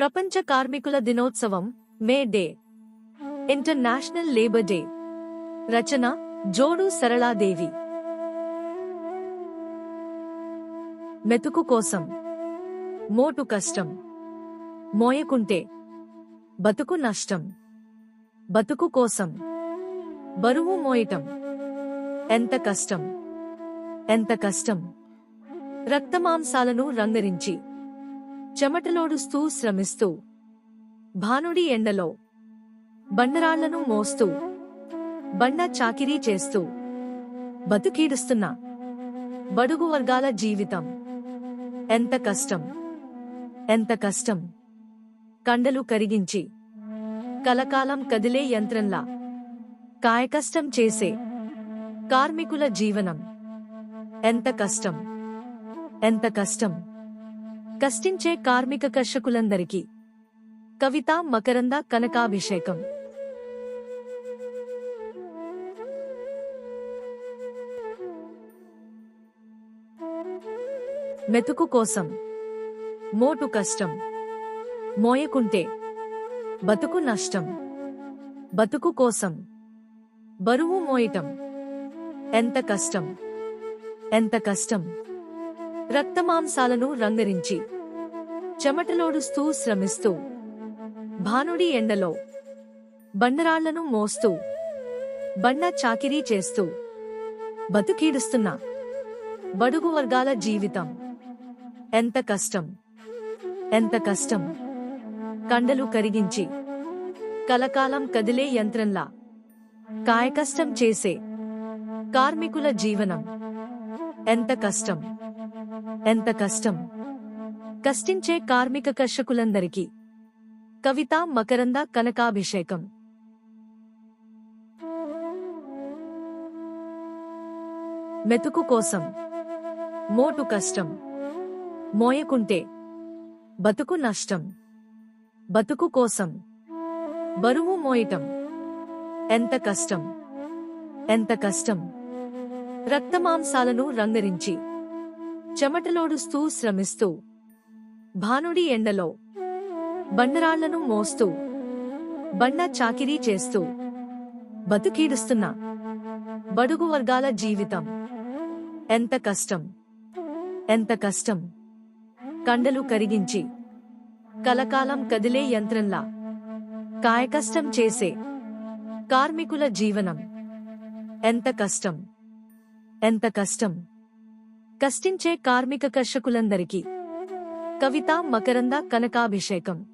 ప్రపంచ కార్మికుల దినోత్సవం May Day. International labour day రచన జోడు సరళాదేవి. మెతుకు కోసం. మోటు కష్టం. మోయకుంటే. బతుకు నష్టం. బతుకు కోసం. బరువు మోయటం. ఎంత కష్టం. ఎంత కష్టం. రక్తమాంసాలను రంగరించి. చెమటలోడుస్తూ శ్రమిస్తూ భానుడి ఎండలో బండరాళ్ళను మోస్తూ బండ చాకిరీ చేస్తూ బతుకీడుస్తున్న బడుగు వర్గాల జీవితం. ఎంత కష్టం ఎంత కష్టం. కండలు కరిగించి కలకాలం కదిలే యంత్రంలా కాయకష్టం చేసే కార్మికుల జీవనం. ఎంత కష్టం ఎంత కష్టం. కష్టించే కార్మిక కర్షకులందరికీ. కవిత మకరంద కనకాభిషేకం. మెతుకు కోసం. మోటు కష్టం. మోయకుంటే. బతుకు నష్టం. బతుకు కోసం. బరువు మోయటం. ఎంత కష్టం. ఎంత కష్టం. రక్తమాంసాలను రంగరించి చెమటలోడుస్తూ శ్రమిస్తూ భానుడి ఎండలో బండరాళ్ళను మోస్తూ బండ చాకిరీ చేస్తూ బతుకీడుస్తున్న బడుగు వర్గాల జీవితం. ఎంత కష్టం. ఎంత కష్టం. కండలు కరిగించి కలకాలం కదిలే యంత్రంలా కాయకష్టం చేసే కార్మికుల జీవనం. ఎంత కష్టం. ఎంత కష్టం. కష్టించే కార్మిక కర్షకులందరికీ. కవిత మకరంద కనకాభిషేకం. మెతుకు కోసం. మోటు కష్టం. మోయకుంటే. బతుకు నష్టం. బతుకు కోసం. బరువు మోయటం. ఎంత కష్టం. ఎంత కష్టం. రక్తమాంసాలను రంగరించి. చెమటలోడుస్తూ శ్రమిస్తూ భానుడి ఎండలో బండరాళ్ళను మోస్తూ బండ చాకిరీ చేస్తూ బతుకీడుస్తున్న బడుగు వర్గాల జీవితం. ఎంత కష్టం ఎంత కష్టం. కండలు కరిగించి కలకాలం కదిలే యంత్రంలా కాయకష్టం చేసే కార్మికుల జీవనం. ఎంత కష్టం ఎంత కష్టం. కష్టించే కార్మిక కర్షకులందరికీ. కవిత మకరంద కనకాభిషేకం.